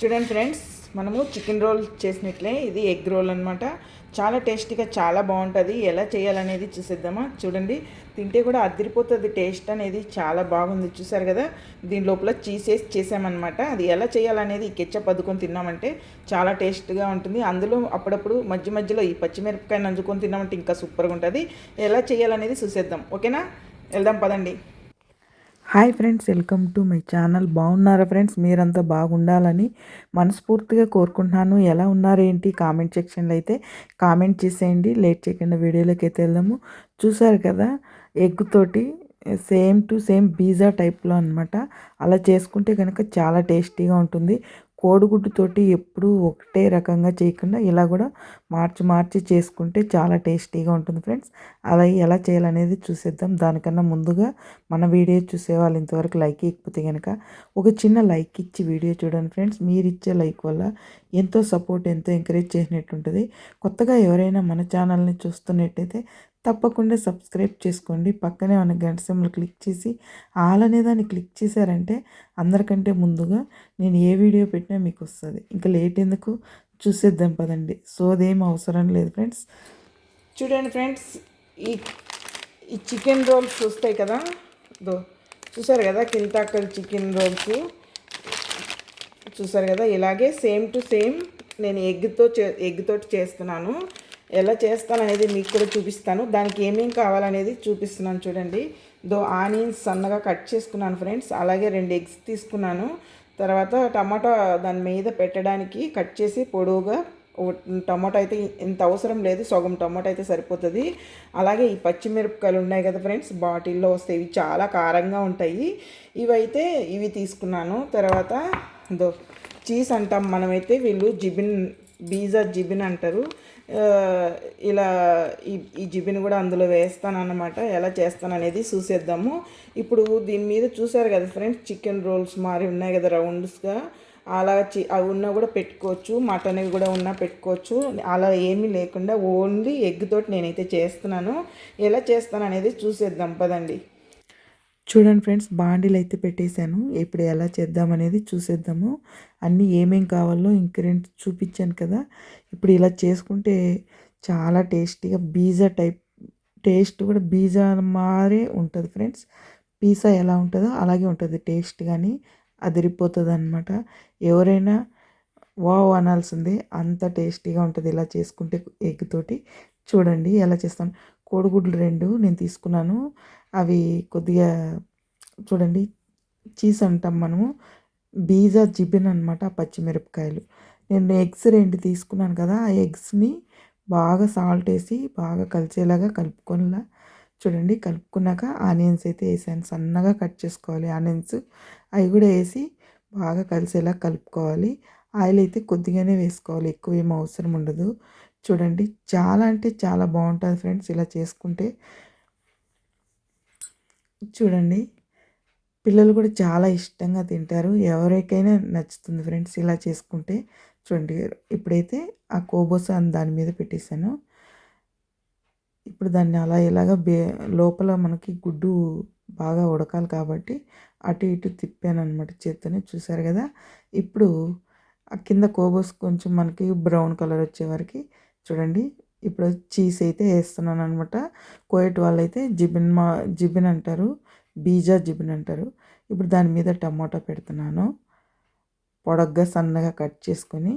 చూడండి ఫ్రెండ్స్ మనము chicken roll చేసినట్లే ఇది ఎగ్ రోల్ అనమాట చాలా టేస్టీగా చాలా బాగుంటుంది. ఎలా చేయాలనేది చూసేద్దామా? చూడండి తింటే కూడా అదిరిపోతుంది టేస్ట్ అనేది చాలా బాగుంది చూసారు కదా? దీని లోపల చీజ్ వేసి చేసామన్నమాట. అది ఎలా చేయాలనేది ఈ కెచ్చప్ అద్దుకొని తిన్నామంటే చాలా టేస్ట్గా ఉంటుంది. అందులో అప్పుడప్పుడు మధ్య మధ్యలో ఈ పచ్చిమిరపకాయ నంజుకొని తిన్నామంటే ఇంకా సూపర్గా ఉంటుంది. ఎలా చేయాలనేది చూసేద్దాం. ఓకేనా? వెళ్దాం పదండి. Hi friends welcome to my channel. బాగున్నారా ఫ్రెండ్స్? మీరంతా బాగుండాలని మనస్ఫూర్తిగా కోరుకుంటున్నాను. ఎలా ఉన్నారు ఏంటి? కామెంట్ సెక్షన్లో అయితే కామెంట్ చేసేయండి. లేట్ చేయకుండా వీడియోలోకి అయితే వెళ్దాము. చూసారు కదా ఎగ్ తోటి సేమ్ టు సేమ్ పిజ్జా టైప్లో అనమాట అలా చేసుకుంటే కనుక చాలా టేస్టీగా ఉంటుంది. కోడిగుడ్డుతోటి ఎప్పుడూ ఒకటే రకంగా చేయకుండా ఇలా కూడా మార్చి మార్చి చేసుకుంటే చాలా టేస్టీగా ఉంటుంది ఫ్రెండ్స్. అలా ఎలా చేయాలనేది చూసేద్దాం. దానికన్నా ముందుగా మన వీడియో చూసే వాళ్ళు ఇంతవరకు లైక్ ఇకపోతే కనుక ఒక చిన్న లైక్ ఇచ్చి వీడియో చూడండి ఫ్రెండ్స్. మీరు ఇచ్చే లైక్ వల్ల ఎంతో సపోర్ట్ ఎంతో ఎంకరేజ్ చేసినట్టుంటుంది. కొత్తగా ఎవరైనా మన ఛానల్ని చూస్తున్నట్టయితే తప్పకుండా సబ్స్క్రైబ్ చేసుకోండి. పక్కనే ఉన్న గంట సింబల్ క్లిక్ చేసి ఆల్ అనే దాన్ని క్లిక్ చేశారంటే అందరికంటే ముందుగా నేను ఏ వీడియో పెట్టినా మీకు వస్తుంది. ఇంకా లేట్ ఎందుకు? చూసేద్దాం పదండి. సో అదేం అవసరం లేదు ఫ్రెండ్స్. చూడండి ఫ్రెండ్స్ ఈ ఈ చికెన్ రోల్స్ వస్తాయి కదా? దో చూసారు కదా కింతాకల్ చికెన్ రోల్స్? చూసారు కదా? ఇలాగే సేమ్ టు సేమ్ నేను ఎగ్తో చే ఎగ్తో చేస్తున్నాను. ఎలా చేస్తాను అనేది మీకు కూడా చూపిస్తాను. దానికి ఏమేం కావాలనేది చూపిస్తున్నాను చూడండి. దో ఆనియన్స్ సన్నగా కట్ చేసుకున్నాను ఫ్రెండ్స్. అలాగే రెండు ఎగ్స్ తీసుకున్నాను. తర్వాత టమాటా దాని మీద పెట్టడానికి కట్ చేసి పొడవుగా టమాటో అయితే ఇంత అవసరం లేదు. సగం టమాటో అయితే సరిపోతుంది. అలాగే ఈ పచ్చిమిరపకాయలు ఉన్నాయి కదా ఫ్రెండ్స్ బాటిల్లో వస్తాయి ఇవి చాలా కారంగా ఉంటాయి. ఇవైతే ఇవి తీసుకున్నాను. తర్వాత దో చీజ్ అంటాం మనమైతే వీళ్ళు జిబిన్ బీజా జిబిన్ అంటారు. ఇలా ఈ ఈ జిబిని కూడా అందులో వేస్తాను అన్నమాట ఎలా చేస్తాను అనేది చూసేద్దాము. ఇప్పుడు దీని మీద చూసారు కదా ఫ్రెండ్స్ చికెన్ రోల్స్ మారి ఉన్నాయి కదా రౌండ్స్గా. అలా చి అవి ఉన్నా కూడా పెట్టుకోవచ్చు మటన్ కూడా ఉన్నా పెట్టుకోవచ్చు. అలా ఏమీ లేకుండా ఓన్లీ ఎగ్ తోటి నేనైతే చేస్తున్నాను. ఎలా చేస్తాను అనేది చూసేద్దాం పదండి. చూడండి ఫ్రెండ్స్ బాండీలు అయితే పెట్టేశాను. ఇప్పుడు ఎలా చేద్దామనేది చూసేద్దాము. అన్నీ ఏమేం కావాలో ఇంగ్రీడియంట్స్ చూపించాను కదా. ఇప్పుడు ఇలా చేసుకుంటే చాలా టేస్టీగా బీజా టైప్ టేస్ట్ కూడా బీజా మారే ఉంటుంది ఫ్రెండ్స్. పిజ్జా ఎలా ఉంటుందో అలాగే ఉంటుంది టేస్ట్ కానీ అదిరిపోతుంది అనమాట ఎవరైనా వావ్ అనాల్సిందే అంత టేస్టీగా ఉంటుంది ఇలా చేసుకుంటే ఎగ్ తోటి. చూడండి ఎలా చేస్తాను. కోడిగుడ్లు రెండు నేను తీసుకున్నాను. అవి కొద్దిగా చూడండి చీజ్ అంటాం మనము. బీజా జిబిన్ అనమాట పచ్చిమిరపకాయలు. నేను ఎగ్స్ రెండు తీసుకున్నాను కదా ఆ ఎగ్స్ని బాగా సాల్ట్ వేసి బాగా కలిసేలాగా కలుపుకొనిలా చూడండి కలుపుకున్నాక ఆనియన్స్ అయితే వేసాను. సన్నగా కట్ చేసుకోవాలి ఆనియన్స్. అవి కూడా వేసి బాగా కలిసేలా కలుపుకోవాలి. ఆయిల్ అయితే కొద్దిగానే వేసుకోవాలి ఎక్కువ ఏం అవసరం ఉండదు. చూడండి. చాలా అంటే చాలా బాగుంటుంది ఫ్రెండ్స్ ఇలా చేసుకుంటే. చూడండి. పిల్లలు కూడా చాలా ఇష్టంగా తింటారు. ఎవరికైనా నచ్చుతుంది ఫ్రెండ్స్ ఇలా చేసుకుంటే. చూడండి. ఇప్పుడైతే ఆ కోబోస దాని మీద పెట్టేశాను. ఇప్పుడు దాన్ని అలా ఇలాగా బే లోపల మనకి గుడ్డు బాగా ఉడకాలి కాబట్టి అటు ఇటు తిప్పాను అనమాట చేత్తోనే. చూసారు కదా. ఇప్పుడు ఆ కింద కోబోస్ కొంచెం మనకి బ్రౌన్ కలర్ వచ్చే వరకు చూడండి. ఇప్పుడు చీజ్ అయితే వేస్తున్నాను అనమాట కోయట్ వాళ్ళు అయితే జిబిన్ మా జిబిన్ అంటారు. బీజా జిబిన్ అంటారు. ఇప్పుడు దాని మీద టమాటా పెడుతున్నాను. పొడగ్గా సన్నగా కట్ చేసుకొని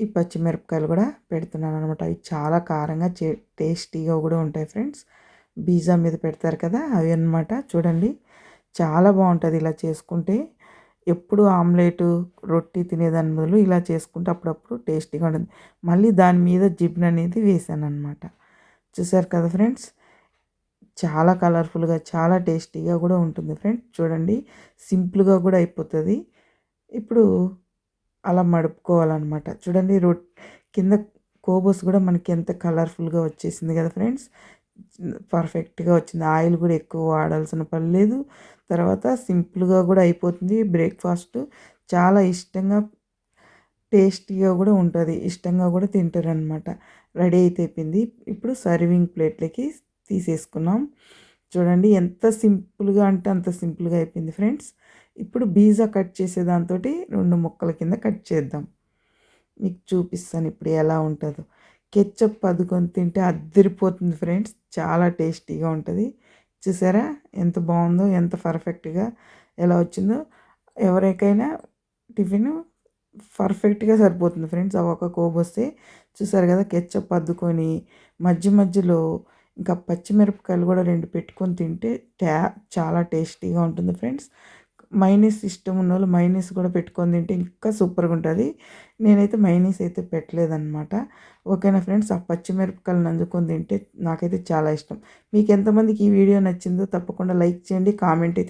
ఈ పచ్చిమిరపకాయలు కూడా పెడుతున్నాను అనమాట అవి చాలా కారంగా చే టేస్టీగా కూడా ఉంటాయి ఫ్రెండ్స్. బీజా మీద పెడతారు కదా అవి అనమాట చూడండి. చాలా బాగుంటుంది ఇలా చేసుకుంటే. ఎప్పుడు ఆమ్లెట్ రొట్టి తినేదాని బదులు ఇలా చేసుకుంటే అప్పుడప్పుడు టేస్టీగా ఉంటుంది. మళ్ళీ దాని మీద జిబ్న్ అనేది వేసాను అనమాట చూసారు కదా ఫ్రెండ్స్? చాలా కలర్ఫుల్గా చాలా టేస్టీగా కూడా ఉంటుంది ఫ్రెండ్స్. చూడండి సింపుల్గా కూడా అయిపోతుంది. ఇప్పుడు అలా మడుపుకోవాలన్నమాట. చూడండి రొ కింద కోబోస్ కూడా మనకి ఎంత కలర్ఫుల్గా వచ్చేసింది కదా ఫ్రెండ్స్? పర్ఫెక్ట్గా వచ్చింది. ఆయిల్ కూడా ఎక్కువ వాడాల్సిన పని లేదు. తర్వాత సింపుల్గా కూడా అయిపోతుంది. బ్రేక్ఫాస్ట్ చాలా ఇష్టంగా టేస్టీగా కూడా ఉంటుంది. ఇష్టంగా కూడా తింటారనమాట రెడీ అయిపోయింది. ఇప్పుడు సర్వింగ్ ప్లేట్లకి తీసేసుకున్నాం. చూడండి ఎంత సింపుల్గా అంటే అంత సింపుల్గా అయిపోయింది ఫ్రెండ్స్. ఇప్పుడు బీజా కట్ చేసే దాంతో రెండు ముక్కల కింద కట్ చేద్దాం. మీకు చూపిస్తాను ఇప్పుడు ఎలా ఉంటుందో. కెచ్చప్ పదుకొని తింటే అద్దరిపోతుంది ఫ్రెండ్స్. చాలా టేస్టీగా ఉంటుంది. చూసారా? ఎంత బాగుందో ఎంత పర్ఫెక్ట్గా ఎలా వచ్చిందో. ఎవరికైనా టిఫిన్ పర్ఫెక్ట్గా సరిపోతుంది ఫ్రెండ్స్. ఆ ఒక కోబ్ వస్తే చూసారు కదా కెచ్చప్ అద్దుకొని మధ్య మధ్యలో ఇంకా పచ్చిమిరపకాయలు కూడా రెండు పెట్టుకొని తింటే ట్యా చాలా టేస్టీగా ఉంటుంది ఫ్రెండ్స్. మైనీస్ ఇష్టం ఉన్న వాళ్ళు మైనీస్ కూడా పెట్టుకొని తింటే ఇంకా సూపర్గా ఉంటుంది. నేనైతే మైనీస్ అయితే పెట్టలేదన్నమాట. ఓకేనా ఫ్రెండ్స్? ఆ పచ్చిమిరపకాయలు నంజుకొని తింటే నాకైతే చాలా ఇష్టం. మీకు ఎంతమందికి ఈ వీడియో నచ్చిందో తప్పకుండా లైక్ చేయండి కామెంట్ అయితే